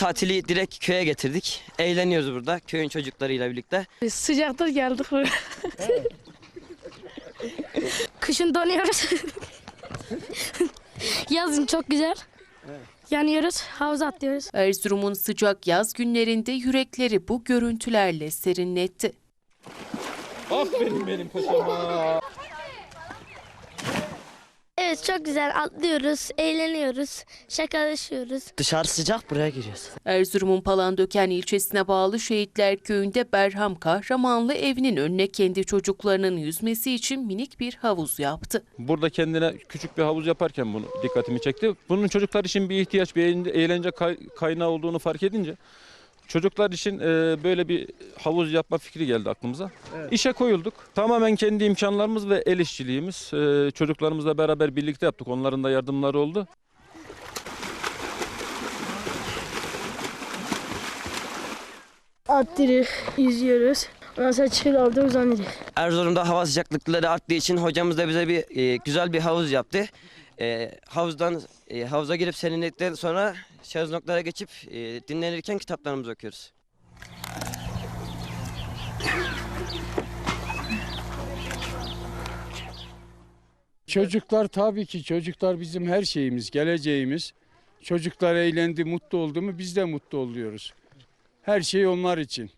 tatili direkt köye getirdik. Eğleniyoruz burada köyün çocuklarıyla birlikte. Biz sıcaktır geldik buraya. Kışın donuyoruz. Yazın çok güzel. Yanıyoruz, havuza atlıyoruz. Erzurum'un sıcak yaz günlerinde yürekleri bu görüntülerle serinletti. Aferin benim paşama. Çok güzel atlıyoruz, eğleniyoruz, şakalaşıyoruz. Dışarı sıcak buraya giriyoruz. Erzurum'un Palandöken ilçesine bağlı Şehitler Köyü'nde Berham Kahramanlı evinin önüne kendi çocuklarının yüzmesi için minik bir havuz yaptı. Burada kendine küçük bir havuz yaparken bunu dikkatimi çekti. Bunun çocuklar için bir ihtiyaç, bir eğlence- eğlence kay- kaynağı olduğunu fark edince çocuklar için e, böyle bir havuz yapma fikri geldi aklımıza. İşe koyulduk. Tamamen kendi imkanlarımız ve el işçiliğimiz. E, çocuklarımızla beraber birlikte yaptık. Onların da yardımları oldu. Atlıyoruz, yüzüyoruz. Ondan sonra çıkıyor orada uzanıyoruz. Erzurum'da hava sıcaklıkları arttığı için hocamız da bize bir e, güzel bir havuz yaptı. E, havuzdan e, havuza girip serinledikten sonra şezlonglara geçip e, dinlenirken kitaplarımızı okuyoruz. Çocuklar tabii ki çocuklar bizim her şeyimiz, geleceğimiz. Çocuklar eğlendi, mutlu oldu mu biz de mutlu oluyoruz. Her şey onlar için.